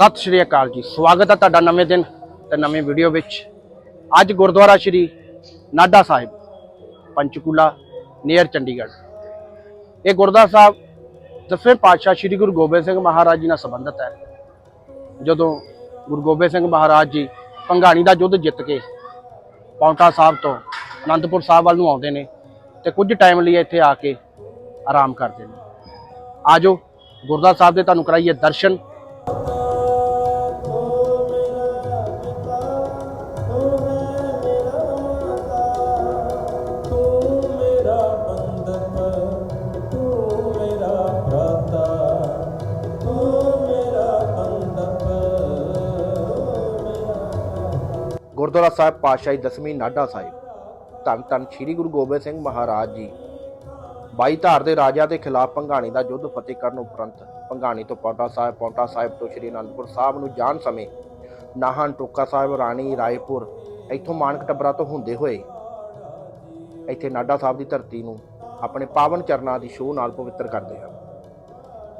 ਸਤਿ ਸ਼੍ਰੀ ਅਕਾਲ ਜੀ, ਸਵਾਗਤ ਹੈ ਤੁਹਾਡਾ ਨਵੇਂ ਦਿਨ ਤੇ ਨਵੀਂ ਵੀਡੀਓ ਵਿੱਚ। ਅੱਜ ਗੁਰਦੁਆਰਾ ਸ਼੍ਰੀ ਨਾਡਾ ਸਾਹਿਬ, ਪੰਚਕੂਲਾ ਨੀਅਰ ਚੰਡੀਗੜ੍ਹ। ਇਹ ਗੁਰਦੁਆਰਾ ਸਾਹਿਬ ਦਸਵੇਂ ਪਾਤਸ਼ਾਹ ਸ਼੍ਰੀ ਗੁਰੂ ਗੋਬਿੰਦ ਸਿੰਘ ਮਹਾਰਾਜ ਜੀ ਨਾਲ ਸੰਬੰਧਿਤ ਹੈ। ਜਦੋਂ ਗੁਰੂ ਗੋਬਿੰਦ ਸਿੰਘ ਮਹਾਰਾਜ ਜੀ ਭੰਗਾਣੀ ਦਾ ਯੁੱਧ ਜਿੱਤ ਕੇ ਪੌਂਟਾ ਸਾਹਿਬ ਤੋਂ ਅਨੰਦਪੁਰ ਸਾਹਿਬ ਵੱਲ ਨੂੰ ਆਉਂਦੇ ਨੇ ਤੇ ਕੁਝ ਟਾਈਮ ਲਈ ਇੱਥੇ ਆ ਕੇ ਆਰਾਮ ਕਰਦੇ ਨੇ। ਆਜੋ ਗੁਰਦੁਆਰਾ ਸਾਹਿਬ ਦੇ ਤੁਹਾਨੂੰ ਕਰਾਈਏ ਦਰਸ਼ਨ। ਗੁਰਦੁਆਰਾ ਸਾਹਿਬ ਪਾਤਸ਼ਾਹੀ ਦਸਵੀਂ ਨਾਡਾ ਸਾਹਿਬ। ਧੰਨ ਧੰਨ ਸ੍ਰੀ ਗੁਰੂ ਗੋਬਿੰਦ ਸਿੰਘ ਮਹਾਰਾਜ ਜੀ। ਬਾਈ ਧਾਰ ਦੇ ਰਾਜਾ ਦੇ ਖਿਲਾਫ ਭੰਗਾਣੀ ਦਾ ਯੁੱਧ ਫਤਿਹ ਕਰਨ ਉਪਰੰਤ ਭੰਗਾਣੀ ਤੋਂ ਪੌਂਟਾ ਸਾਹਿਬ ਪੌਂਟਾ ਸਾਹਿਬ ਤੋਂ ਸ੍ਰੀ ਅਨੰਦਪੁਰ ਸਾਹਿਬ ਨੂੰ ਜਾਣ ਸਮੇਂ ਨਾਹਨ ਟੋਕਾ ਸਾਹਿਬ, ਰਾਣੀ ਰਾਏਪੁਰ ਇੱਥੋਂ ਮਾਨਕ ਟੱਬਰਾ ਤੋਂ ਹੁੰਦੇ ਹੋਏ ਇੱਥੇ ਨਾਡਾ ਸਾਹਿਬ ਦੀ ਧਰਤੀ ਨੂੰ ਆਪਣੇ ਪਾਵਨ ਚਰਨਾਂ ਦੀ ਛੋਹ ਨਾਲ ਪਵਿੱਤਰ ਕਰਦੇ ਹਨ।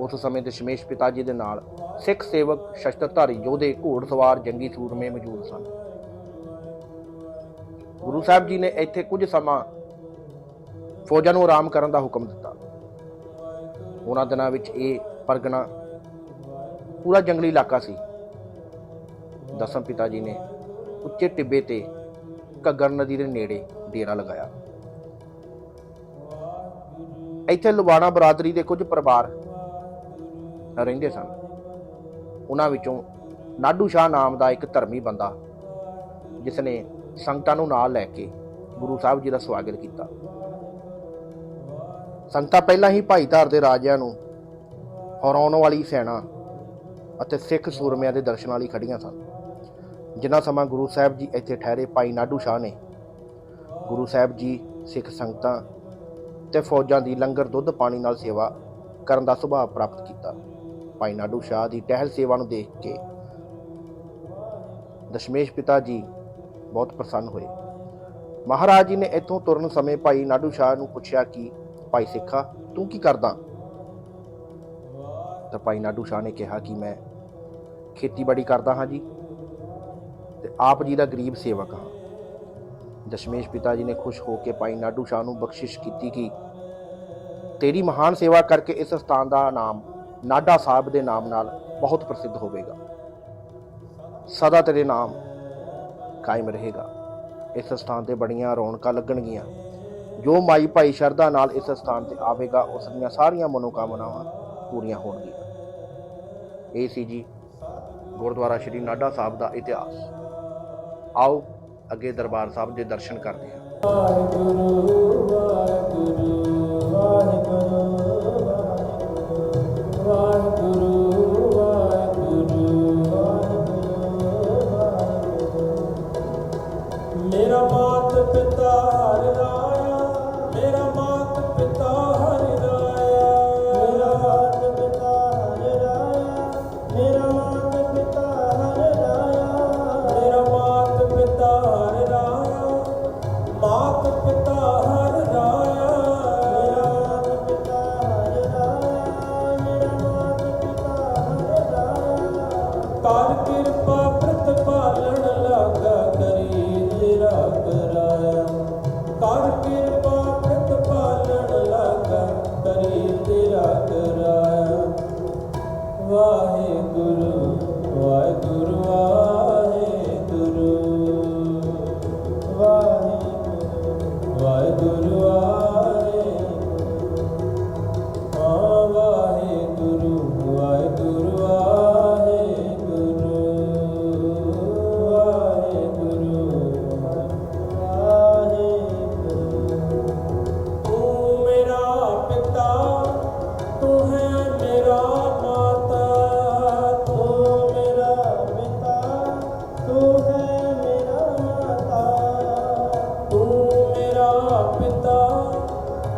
ਉਸ ਸਮੇਂ ਦਸ਼ਮੇਸ਼ ਪਿਤਾ ਜੀ ਦੇ ਨਾਲ ਸਿੱਖ ਸੇਵਕ ਸ਼ਸਤਰਧਾਰੀ ਯੋਧੇ ਘੋੜਸਵਾਰ ਜੰਗੀ ਸੂਰਮੇ ਮੌਜੂਦ ਸਨ। ਗੁਰੂ ਸਾਹਿਬ ਜੀ ਨੇ ਇੱਥੇ ਕੁਝ ਸਮਾਂ ਫੌਜਾਂ ਨੂੰ ਆਰਾਮ ਕਰਨ ਦਾ ਹੁਕਮ ਦਿੱਤਾ। ਉਹਨਾਂ ਦਿਨਾਂ ਵਿੱਚ ਇਹ ਪਰਗਨਾ ਪੂਰਾ ਜੰਗਲੀ ਇਲਾਕਾ ਸੀ। ਦਸਮ ਪਿਤਾ ਜੀ ਨੇ ਉੱਚੇ ਟਿੱਬੇ ਤੇ ਘੱਗਰ ਨਦੀ ਦੇ ਨੇੜੇ ਡੇਰਾ ਲਗਾਇਆ। ਇੱਥੇ ਲੁਬਾਣਾ ਬਰਾਦਰੀ ਦੇ ਕੁਝ ਪਰਿਵਾਰ ਰਹਿੰਦੇ ਸਨ। ਉਹਨਾਂ ਵਿੱਚੋਂ ਨਾਡੂ ਸ਼ਾਹ ਨਾਮ ਦਾ ਇੱਕ ਧਰਮੀ ਬੰਦਾ ਜਿਸ ਨੇ ਸੰਗਤਾਂ ਨੂੰ ਨਾਲ ਲੈ ਕੇ ਗੁਰੂ ਸਾਹਿਬ ਜੀ ਦਾ ਸਵਾਗਤ ਕੀਤਾ। ਸੰਗਤਾਂ ਪਹਿਲਾਂ ਹੀ ਭਾਈਧਾਰ ਦੇ ਰਾਜਿਆਂ ਨੂੰ ਹਰਾਉਣ ਵਾਲੀ ਸੈਨਾ ਅਤੇ ਸਿੱਖ ਸੂਰਮਿਆਂ ਦੇ ਦਰਸ਼ਨਾਂ ਲਈ ਖੜੀਆਂ ਸਨ। ਜਿੰਨਾ ਸਮਾਂ ਗੁਰੂ ਸਾਹਿਬ ਜੀ ਇੱਥੇ ਠਹਿਰੇ, ਭਾਈ ਨਾਡੂ ਸ਼ਾਹ ਨੇ ਗੁਰੂ ਸਾਹਿਬ ਜੀ, ਸਿੱਖ ਸੰਗਤਾਂ ਤੇ ਫੌਜਾਂ ਦੀ ਲੰਗਰ, ਦੁੱਧ, ਪਾਣੀ ਨਾਲ ਸੇਵਾ ਕਰਨ ਦਾ ਸੁਭਾਅ ਪ੍ਰਾਪਤ ਕੀਤਾ। ਭਾਈ ਨਾਡੂ ਸ਼ਾਹ ਦੀ ਟਹਿਲ ਸੇਵਾ ਨੂੰ ਦੇਖ ਕੇ ਦਸ਼ਮੇਸ਼ ਪਿਤਾ ਜੀ ਬਹੁਤ ਪ੍ਰਸੰਨ ਹੋਏ। ਮਹਾਰਾਜ ਜੀ ਨੇ ਇੱਥੋਂ ਤੁਰਨ ਸਮੇਂ ਭਾਈ ਨਾਡੂ ਸ਼ਾਹ ਨੂੰ ਪੁੱਛਿਆ ਕਿ, ਭਾਈ ਸਿੱਖਾ, ਤੂੰ ਕੀ ਕਰਦਾ? ਤਾਂ ਭਾਈ ਨਾਡੂ ਸ਼ਾਹ ਨੇ ਕਿਹਾ ਕਿ ਮੈਂ ਖੇਤੀਬਾੜੀ ਕਰਦਾ ਹਾਂ ਜੀ ਤੇ ਆਪ ਜੀ ਦਾ ਗਰੀਬ ਸੇਵਕ ਹਾਂ। ਦਸ਼ਮੇਸ਼ ਪਿਤਾ ਜੀ ਨੇ ਖੁਸ਼ ਹੋ ਕੇ ਭਾਈ ਨਾਡੂ ਸ਼ਾਹ ਨੂੰ ਬਖਸ਼ਿਸ਼ ਕੀਤੀ ਕਿ ਤੇਰੀ ਮਹਾਨ ਸੇਵਾ ਕਰਕੇ ਇਸ ਸਥਾਨ ਦਾ ਨਾਮ ਨਾਡਾ ਸਾਹਿਬ ਦੇ ਨਾਮ ਨਾਲ ਬਹੁਤ ਪ੍ਰਸਿੱਧ ਹੋਵੇਗਾ। ਸਦਾ ਤੇਰੇ ਨਾਮ ਕਾਇਮ ਰਹੇਗਾ ਇਸ ਸਥਾਨ ਤੇ ਬੜੀਆਂ ਰੌਣਕਾਂ ਲੱਗਣਗੀਆਂ ਜੋ ਮਾਈ ਭਾਈ ਸ਼ਰਧਾ ਨਾਲ ਇਸ ਸਥਾਨ ਤੇ ਆਵੇਗਾ ਉਸ ਦੀਆਂ ਸਾਰੀਆਂ ਮਨੋਕਾਮਨਾਵਾਂ ਪੂਰੀਆਂ ਹੋਣਗੀਆਂ ਇਹ ਸੀ ਜੀ ਗੁਰਦੁਆਰਾ ਸ਼੍ਰੀ ਨਾਡਾ ਸਾਹਿਬ ਦਾ ਇਤਿਹਾਸ ਆਓ ਅੱਗੇ ਦਰਬਾਰ ਸਾਹਿਬ ਦੇ ਦਰਸ਼ਨ ਕਰਦੇ ਹਾਂ ਵਾਹਿਗੁਰੂ ਵਾਹਿਗੁਰੂ ਵਾਹਿਗੁਰੂ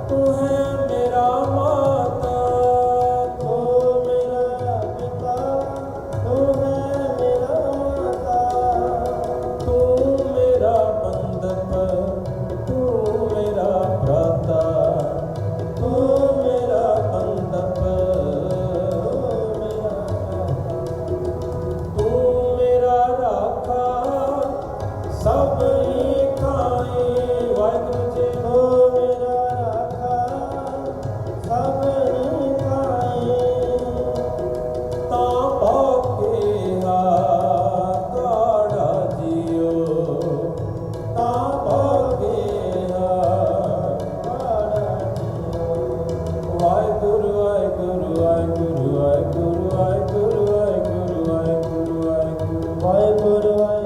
Oh, Guru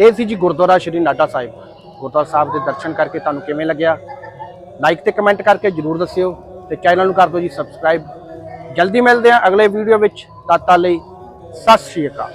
ਇਹ ਸੀ ਜੀ ਗੁਰਦੁਆਰਾ ਸ਼੍ਰੀ ਨਾਡਾ ਸਾਹਿਬ। ਗੁਰਦੁਆਰਾ ਸਾਹਿਬ ਦੇ ਦਰਸ਼ਨ ਕਰਕੇ ਤੁਹਾਨੂੰ ਕਿਵੇਂ ਲੱਗਿਆ? ਲਾਈਕ ਤੇ ਕਮੈਂਟ ਕਰਕੇ ਜਰੂਰ ਦੱਸਿਓ ਤੇ ਚੈਨਲ ਨੂੰ ਕਰ ਦਿਓ ਜੀ ਸਬਸਕ੍ਰਾਈਬ ਜਲਦੀ ਮਿਲਦੇ ਹਾਂ ਅਗਲੇ ਵੀਡੀਓ ਵਿੱਚ। ਤਦ ਤੱਕ ਲਈ ਸਤਿ ਸ਼੍ਰੀ ਅਕਾਲ।